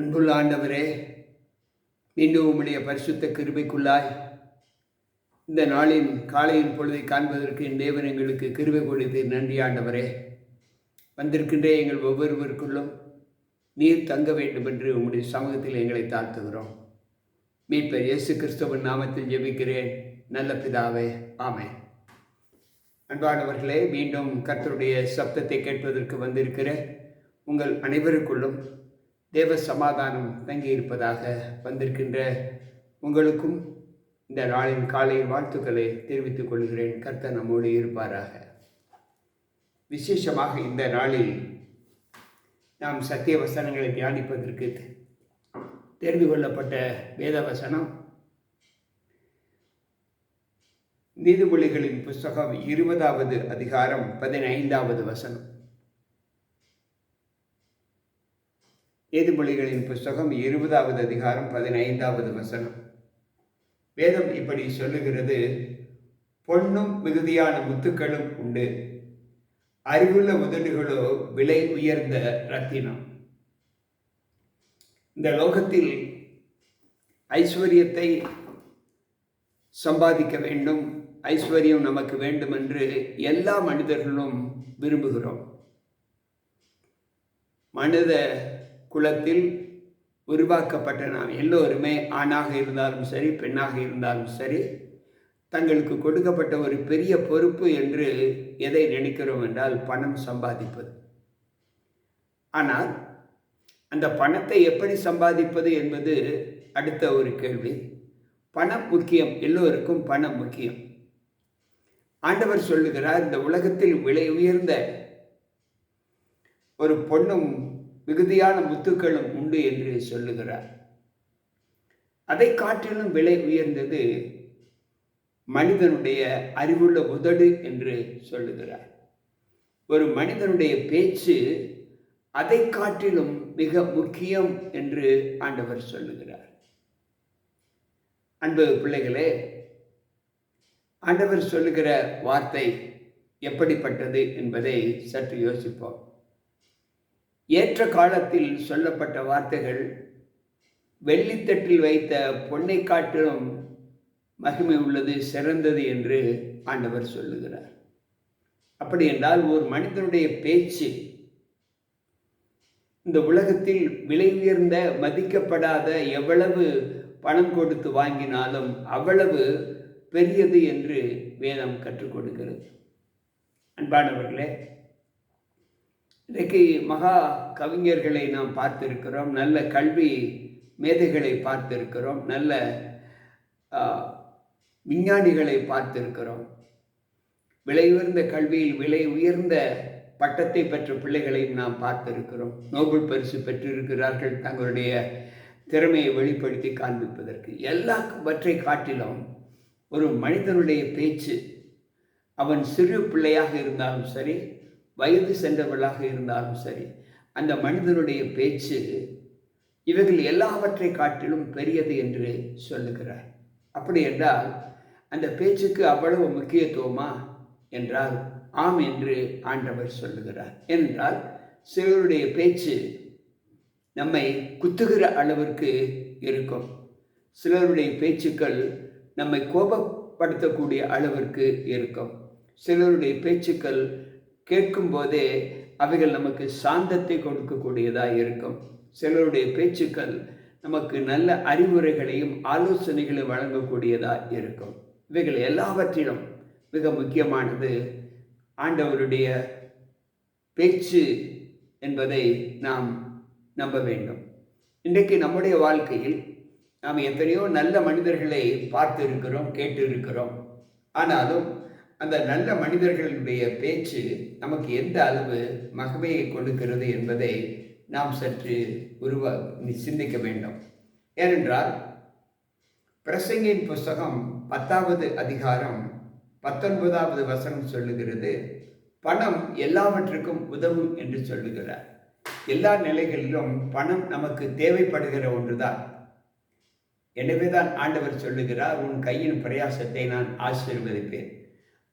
அன்புள்ள ஆண்டவரே மீண்டும் உம்முடைய பரிசுத்த கிருபைக்குள்ளாய் இந்த நாளின் காலையின் பொழுதை காண்பதற்கு என் தேவன் எங்களுக்கு கிருபை கொடுத்து நன்றி ஆண்டவரே. வந்திருக்கின்ற எங்கள் ஒவ்வொருவருக்குள்ளும் நீர் தங்க வேண்டும் என்று உம்முடைய சமூகத்தில் எங்களை தாழ்த்துகிறோம். மீட்பர் இயேசு கிறிஸ்தவன் நாமத்தில் ஜெபிக்கிறேன். நல்ல பிதாவே ஆமை அன்பானவர்களே மீண்டும் கர்த்தருடைய சப்தத்தை கேட்பதற்கு வந்திருக்கிற உங்கள் அனைவருக்குள்ளும் தேவ சமாதானம் தங்கியிருப்பதாக வந்திருக்கின்ற உங்களுக்கும் இந்த நாளின் காலை வாழ்த்துக்களை தெரிவித்துக் கொள்கிறேன். கர்த்த நம்மோடு இருப்பாராக. விசேஷமாக இந்த நாளில் நாம் சத்திய வசனங்களை தியானிப்பதற்கு தெரிந்து கொள்ளப்பட்ட வேத வசனம். நீதிமொழிகளின் புஸ்தகம் இருபதாவது அதிகாரம் பதினைந்தாவது வசனம். நீதிமொழிகளின் புஸ்தகம் இருபதாவது அதிகாரம் பதினைந்தாவது வசனம். வேதம் இப்படி சொல்லுகிறது பொன்னும் மிகுதியான முத்துக்களும் உண்டு. அறிவுள்ள உதடுகளோ விலை உயர்ந்த ரத்தினம். இந்த லோகத்தில் ஐஸ்வர்யத்தை சம்பாதிக்க வேண்டும் ஐஸ்வர்யம் நமக்கு வேண்டும் என்று எல்லா மனிதர்களும் விரும்புகிறோம். மனித குலத்தில் உருவாக்கப்பட்ட நாம் எல்லோருமே ஆணாக இருந்தாலும் சரி பெண்ணாக இருந்தாலும் சரி தங்களுக்கு கொடுக்கப்பட்ட ஒரு பெரிய பொறுப்பு என்று எதை நினைக்கிறோம் என்றால் பணம் சம்பாதிப்பது. ஆனால் அந்த பணத்தை எப்படி சம்பாதிப்பது என்பது அடுத்த ஒரு கேள்வி. பணம் முக்கியம் எல்லோருக்கும் பணம் முக்கியம். ஆண்டவர் சொல்லுகிறார் இந்த உலகத்தில் விலை உயர்ந்த ஒரு பொண்ணும் மிகுதியான முத்துக்களும் உண்டு என்று சொல்லுகிறார். அதை காட்டிலும் விலை உயர்ந்தது மனிதனுடைய அறிவுள்ள உதடு என்று சொல்லுகிறார். ஒரு மனிதனுடைய பேச்சு அதை காட்டிலும் மிக முக்கியம் என்று ஆண்டவர் சொல்லுகிறார். அன்பு பிள்ளைகளே ஆண்டவர் சொல்லுகிற வார்த்தை எப்படிப்பட்டது என்பதை சற்று யோசிப்போம். ஏற்ற காலத்தில் சொல்லப்பட்ட வார்த்தைகள் வெள்ளித்தட்டில் வைத்த பொன்னை காட்டிலும் மகிமை உள்ளது சிறந்தது என்று ஆண்டவர் சொல்லுகிறார். அப்படி என்றால் ஒரு மனிதனுடைய பேச்சு இந்த உலகத்தில் விலை உயர்ந்த மதிக்கப்படாத எவ்வளவு பணம் கொடுத்து வாங்கினாலும் அவ்வளவு பெரியது என்று வேதம் கற்றுக் கொடுக்கிறது. அன்பானவர்களே இன்றைக்கு மகா கவிஞர்களை நாம் பார்த்திருக்கிறோம். நல்ல கல்வி மேதைகளை பார்த்திருக்கிறோம். நல்ல விஞ்ஞானிகளை பார்த்திருக்கிறோம். விலை உயர்ந்த கல்வியில் விலை உயர்ந்த பட்டத்தை பெற்ற பிள்ளைகளையும் நாம் பார்த்திருக்கிறோம். நோபல் பரிசு பெற்றிருக்கிறார்கள். தங்களுடைய திறமையை வெளிப்படுத்தி காண்பிப்பதற்கு. எல்லாவற்றை காட்டிலும் ஒரு மனிதனுடைய பேச்சு அவன் சிறு பிள்ளையாக இருந்தாலும் சரி வயது சென்றவர்களாக இருந்தாலும் சரி அந்த மனிதனுடைய பேச்சு இவைகள் எல்லாவற்றை காட்டிலும் பெரியது என்று சொல்லுகிறார். அப்படி என்றால் அந்த பேச்சுக்கு அவ்வளவு முக்கியத்துவமா என்றால் ஆம் என்று ஆண்டவர் சொல்லுகிறார். என்றால் சிலருடைய பேச்சு நம்மை குத்துகிற அளவிற்கு இருக்கும். சிலருடைய பேச்சுக்கள் நம்மை கோபப்படுத்தக்கூடிய அளவிற்கு இருக்கும். சிலருடைய பேச்சுக்கள் கேட்கும்போதே அவைகள் நமக்கு சாந்தத்தை கொடுக்கக்கூடியதாக இருக்கும். சிலருடைய பேச்சுக்கள் நமக்கு நல்ல அறிவுரைகளையும் ஆலோசனைகளையும் வழங்கக்கூடியதாக இருக்கும். இவைகள் எல்லாவற்றிலும் மிக முக்கியமானது ஆண்டவருடைய பேச்சு என்பதை நாம் நம்ப வேண்டும். இன்றைக்கு நம்முடைய வாழ்க்கையில் நாம் எத்தனையோ நல்ல மனிதர்களை பார்த்து இருக்கிறோம் கேட்டு இருக்கிறோம் ஆனாலும் அந்த நல்ல மனிதர்களுடைய பேச்சு நமக்கு எந்த அளவு மகமையை கொடுக்கிறது என்பதை நாம் சற்று உருவ சிந்திக்க வேண்டும். ஏனென்றால் பிரசங்கின் புஸ்தகம் பத்தாவது அதிகாரம் பத்தொன்பதாவது வசனம் சொல்லுகிறது பணம் எல்லாவற்றுக்கும் உதவும் என்று சொல்லுகிறார். எல்லா நிலைகளிலும் பணம் நமக்கு தேவைப்படுகிற ஒன்றுதான். எனவேதான் ஆண்டவர் சொல்லுகிறார் உன் கையின் பிரயாசத்தை நான் ஆசீர்வதிப்பேன்.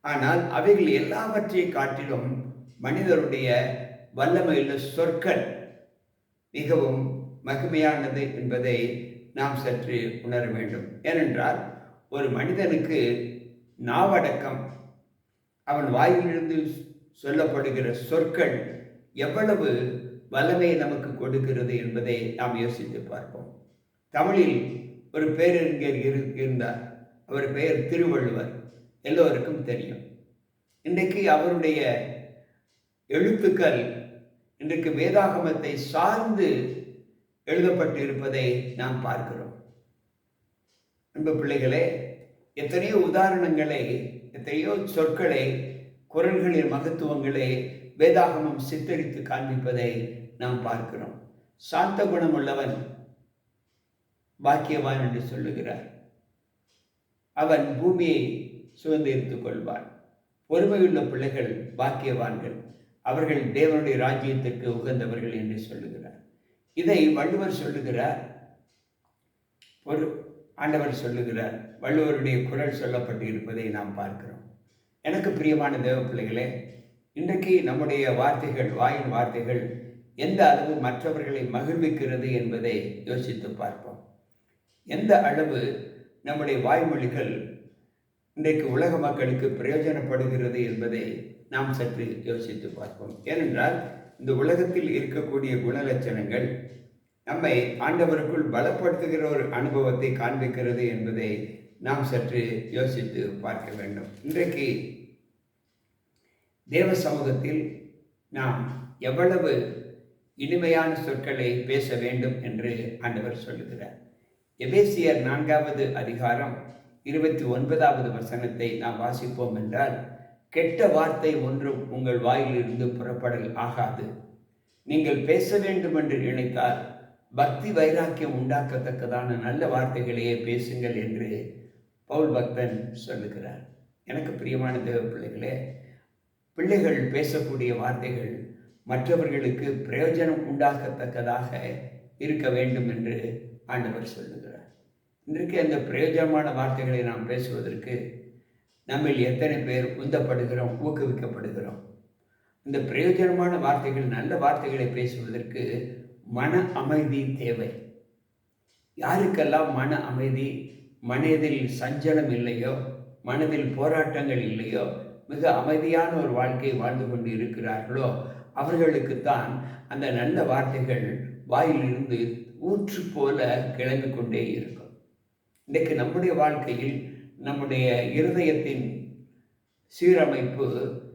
ஆனால் அவைகள் எல்லாவற்றை காட்டிலும் மனிதருடைய வல்லமையுள்ள சொற்கள் மிகவும் மகிமையானது என்பதை நாம் சற்று உணர வேண்டும். ஏனென்றால் ஒரு மனிதனுக்கு நாவடக்கம் அவன் வாயிலிருந்து சொல்லப்படுகிற சொற்கள் எவ்வளவு வல்லமையை நமக்கு கொடுக்கிறது என்பதை நாம் யோசித்து பார்ப்போம். தமிழில் ஒரு பேரறிஞர் இரு- இருந்தார். அவர் பெயர் திருவள்ளுவர். எல்லோருக்கும் தெரியும். இன்றைக்கு அவருடைய எழுத்துக்கள் இன்றைக்கு வேதாகமத்தை சார்ந்து எழுதப்பட்டு இருப்பதை நாம் பார்க்கிறோம். அன்பு பிள்ளைகளே எத்தனையோ உதாரணங்களை எத்தனையோ சொற்களை குரல்களின் மகத்துவங்களை வேதாகமம் சித்தரித்து காண்பிப்பதை நாம் பார்க்கிறோம். சாந்த குணமுள்ளவன் பாக்கியவான் என்று சொல்லுகிறார். அவன் பூமியை சுதந்திரித்துக் கொள்வார். பொறுமையுள்ள பிள்ளைகள் பாக்கியவான்கள். அவர்கள் தேவனுடைய ராஜ்யத்திற்கு உகந்தவர்கள் என்று சொல்லுகிறார். இதை வள்ளுவர் சொல்லுகிறார். ஒரு ஆண்டவர் சொல்லுகிறார். வள்ளுவருடைய குரல் சொல்லப்பட்டு இருப்பதை நாம் பார்க்கிறோம். எனக்கு பிரியமான தேவ பிள்ளைகளே இன்றைக்கு நம்முடைய வார்த்தைகள் வாயின் வார்த்தைகள் எந்த அளவு மற்றவர்களை மகிழ்விக்கிறது என்பதை யோசித்து பார்ப்போம். எந்த அளவு நம்முடைய வாய்மொழிகள் இன்றைக்கு உலக மக்களுக்கு பிரயோஜனப்படுகிறது என்பதை நாம் சற்று யோசித்து பார்ப்போம். ஏனென்றால் இந்த உலகத்தில் இருக்கக்கூடிய குணலட்சணங்கள் நம்மை ஆண்டவருக்குள் பலப்படுத்துகிற ஒரு அனுபவத்தை காண்பிக்கிறது என்பதை நாம் சற்று யோசித்து பார்க்க வேண்டும். இன்றைக்கு தேவ சமூகத்தில் நாம் எவ்வளவு இனிமையான சொற்களை பேச வேண்டும் என்று ஆண்டவர் சொல்லுகிறார். எபேசியர் நான்காவது அதிகாரம் இருபத்தி ஒன்பதாவது வசனத்தை நாம் வாசிப்போம் என்றால் கெட்ட வார்த்தை ஒன்றும் உங்கள் வாயிலிருந்து புறப்படல் ஆகாது. நீங்கள் பேச வேண்டும் என்று நினைத்தால் பக்தி வைராக்கியம் உண்டாக்கத்தக்கதான நல்ல வார்த்தைகளையே பேசுங்கள் என்று பவுல் பக்தன் சொல்லுகிறார். எனக்கு பிரியமான தேவ பிள்ளைகளே பிள்ளைகள் பேசக்கூடிய வார்த்தைகள் மற்றவர்களுக்கு பிரயோஜனம் உண்டாக்கத்தக்கதாக இருக்க வேண்டும் என்று ஆண்டவர் சொல்லுகிறார். இன்றைக்கு அந்த பிரயோஜனமான வார்த்தைகளை நாம் பேசுவதற்கு நம்மில் எத்தனை பேர் உந்தப்படுகிறோம் ஊக்குவிக்கப்படுகிறோம்? இந்த பிரயோஜனமான வார்த்தைகள் நல்ல வார்த்தைகளை பேசுவதற்கு மன அமைதி தேவை. யாருக்கெல்லாம் மன அமைதி மனதில் சஞ்சலம் இல்லையோ மனதில் போராட்டங்கள் இல்லையோ மிக அமைதியான ஒரு வாழ்க்கை வாழ்ந்து கொண்டு இருக்கிறார்களோ அவர்களுக்குத்தான் அந்த நல்ல வார்த்தைகள் வாயிலிருந்து ஊற்று போல கிளம்பிக்கொண்டே இருக்கும். இன்றைக்கு நம்முடைய வாழ்க்கையில் நம்முடைய இருதயத்தின் சீரமைப்பு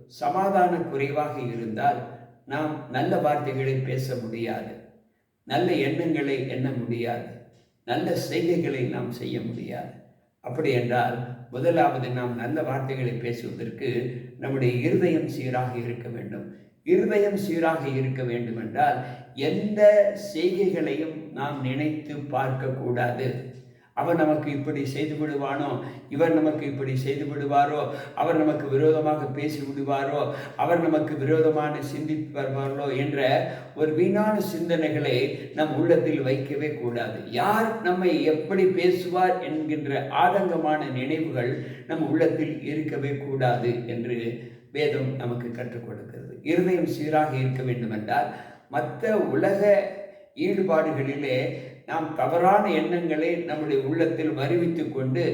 சமாதான குறைவாக இருந்தால் நாம் நல்ல வார்த்தைகளை பேச முடியாது. நல்ல எண்ணங்களை எண்ண முடியாது. நல்ல செய்கைகளை நாம் செய்ய முடியாது. அப்படி என்றால் முதலாவது நாம் நல்ல வார்த்தைகளை பேசுவதற்கு நம்முடைய இருதயம் சீராக இருக்க வேண்டும். இருதயம் சீராக இருக்க வேண்டும் என்றால் எந்த செய்கைகளையும் நாம் நினைத்து பார்க்கக்கூடாது. அவன் நமக்கு இப்படி செய்து விடுவானோ? இவர் நமக்கு இப்படி செய்து விடுவாரோ? அவர் நமக்கு விரோதமாக பேசி விடுவாரோ? அவர் நமக்கு விரோதமான சிந்திப்பார்களோ என்ற ஒரு வீணான சிந்தனைகளை நம் உள்ளத்தில் வைக்கவே கூடாது. யார் நம்மை எப்படி பேசுவார் என்கின்ற ஆதங்கமான நினைவுகள் நம் உள்ளத்தில் இருக்கவே கூடாது என்று வேதம் நமக்கு கற்றுக் கொடுக்கிறது. இருதயம் சீராக இருக்க வேண்டுமென்றால் மற்ற உலக ஈடுபாடுகளிலே நாம் தவறான எண்ணங்களை நம்முடைய உள்ளத்தில் வருவித்து கொண்டு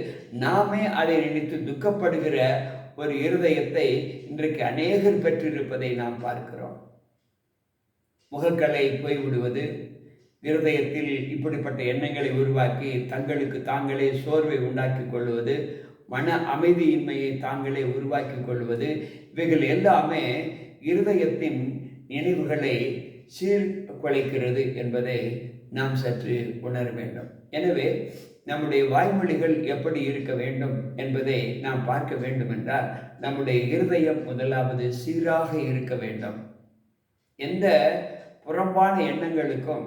நாமே அதை நினைத்து துக்கப்படுகிற ஒரு இருதயத்தை இன்றைக்கு அநேகர் பெற்றிருப்பதை நாம் பார்க்கிறோம். முகக்கலை போய்விடுவது இருதயத்தில் இப்படிப்பட்ட எண்ணங்களை உருவாக்கி தங்களுக்கு தாங்களே சோர்வை உண்டாக்கி கொள்வது மன அமைதியின்மையை தாங்களே உருவாக்கி கொள்வது இவைகள் எல்லாமே இருதயத்தின் நினைவுகளை சீர்குலைக்கிறது என்பதை நாம் சற்று உணர வேண்டும். எனவே நம்முடைய வாய்மொழிகள் எப்படி இருக்க வேண்டும் என்பதை நாம் பார்க்க வேண்டும் என்றால் நம்முடைய இருதயம் முதலாவது சீராக இருக்க வேண்டும். எந்த புறம்பான எண்ணங்களுக்கும்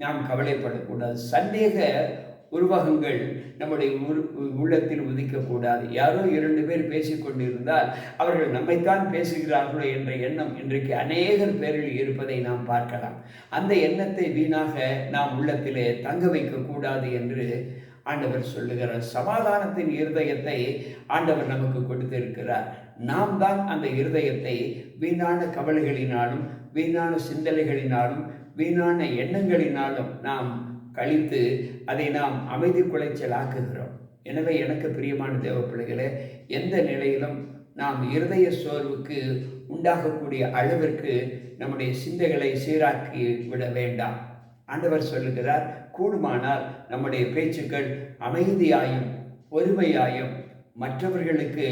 நாம் கவலைப்படக்கூடாது. சந்தேக உருவகங்கள் நம்முடைய உரு உள்ளத்தில் உதிக்கக்கூடாது. யாரோ இரண்டு பேர் பேசிக்கொண்டிருந்தால் அவர்கள் நம்மைத்தான் பேசுகிறார்களோ என்ற எண்ணம் இன்றைக்கு அநேகர் பேரில் இருப்பதை நாம் பார்க்கலாம். அந்த எண்ணத்தை வீணாக நாம் உள்ளத்திலே தங்க வைக்கக்கூடாது என்று ஆண்டவர் சொல்லுகிறார். சமாதானத்தின் இருதயத்தை ஆண்டவர் நமக்கு கொடுத்திருக்கிறார். நாம் தான் அந்த இருதயத்தை வீணான கவலைகளினாலும் வீணான சிந்தனைகளினாலும் வீணான எண்ணங்களினாலும் நாம் கழித்து அதை நாம் அமைதி குலைச்சல் ஆக்குகிறோம் எனவே எனக்கு பிரியமான தேவ பிள்ளைகளே எந்த நிலையிலும் நாம் இருதய சோர்வுக்கு உண்டாகக்கூடிய அளவிற்கு நம்முடைய சிந்தைகளை சீராக்கி விட வேண்டாம். ஆண்டவர் சொல்லுகிறார் கூடுமானால் நம்முடைய பேச்சுக்கள் அமைதியாயும் பொறுமையாயும் மற்றவர்களுக்கு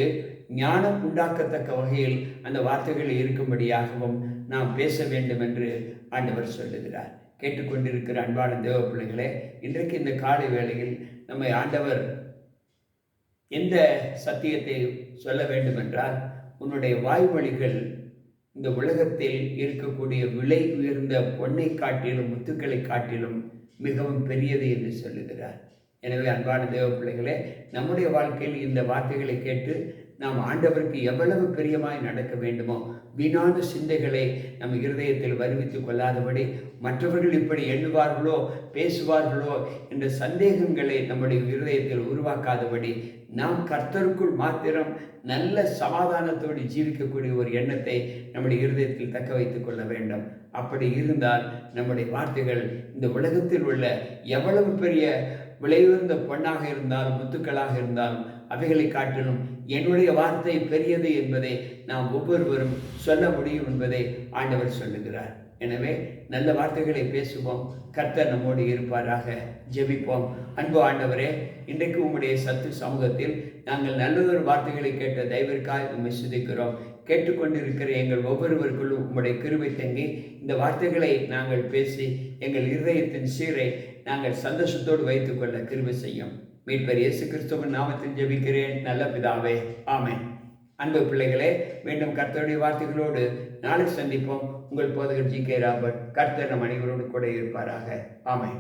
ஞானம் உண்டாக்கத்தக்க வகையில் அந்த வார்த்தைகள் இருக்கும்படியாகவும் நாம் பேச வேண்டும் என்று ஆண்டவர் சொல்லுகிறார். கேட்டுக்கொண்டிருக்கிற அன்பான தேவ பிள்ளைகளே இன்றைக்கு இந்த காலை வேளையில் நம்மை ஆண்டவர் எந்த சத்தியத்தை சொல்ல வேண்டுமென்றால் உன்னுடைய வாய்மொழிகள் இந்த உலகத்தில் இருக்கக்கூடிய விலை உயர்ந்த பொன்னை காட்டிலும் முத்துக்களை காட்டிலும் மிகவும் பெரியது என்று சொல்லுகிறார். எனவே அன்பான தேவ பிள்ளைகளே நம்முடைய வாழ்க்கையில் இந்த வார்த்தைகளை கேட்டு நாம் ஆண்டவருக்கு எவ்வளவு பிரியமாய் நடக்க வேண்டுமோ வீணான சிந்தைகளை நம் இருதயத்தில் வருவித்துக் கொள்ளாதபடி மற்றவர்கள் இப்படி எண்ணுவார்களோ பேசுவார்களோ என்ற சந்தேகங்களை நம்முடைய இருதயத்தில் உருவாக்காதபடி நாம் கர்த்தருக்குள் மாத்திரம் நல்ல சமாதானத்தோடு ஜீவிக்கக்கூடிய ஒரு எண்ணத்தை நம்முடைய இருதயத்தில் தக்க வைத்துக் கொள்ள வேண்டும். அப்படி இருந்தால் நம்முடைய வார்த்தைகள் இந்த உலகத்தில் உள்ள எவ்வளவு பெரிய விளைவுந்த பொண்ணாக இருந்தாலும் முத்துக்களாக இருந்தாலும் அவைகளை காட்டிலும் என்னுடைய வார்த்தை பெரியது என்பதை நாம் ஒவ்வொருவரும் சொல்ல முடியும் என்பதை ஆண்டவர் சொல்லுகிறார். எனவே நல்ல வார்த்தைகளை பேசுவோம். கர்த்தர் நம்மோடு இருப்பாராக. ஜெபிப்போம். அன்பு ஆண்டவரே இன்றைக்கு உம்முடைய சத்து சமூகத்தில் நாங்கள் நல்லதொரு வார்த்தைகளை கேட்ட தயவிற்காக உண்மை சிந்திக்கிறோம் கேட்டுக்கொண்டிருக்கிற எங்கள் ஒவ்வொருவருக்குள்ளும் உம்முடைய கிருவை தங்கி இந்த வார்த்தைகளை நாங்கள் பேசி எங்கள் இருதயத்தின் சீரை நாங்கள் சந்தோஷத்தோடு வைத்துக்கொள்ள கிருவை செய்யும். மீட்பர் இயேசு கிறிஸ்துவின் நாமத்தில் ஜெபிக்கிறேன். நல்ல பிதாவே ஆமை அன்பு பிள்ளைகளே மீண்டும் கர்த்தருடைய வார்த்தைகளோடு நாளை சந்திப்போம். உங்கள் போதகர் ஜி கே ராபர்ட் கர்த்தர் நம் அனைவரோடு கூட இருப்பாராக. ஆமை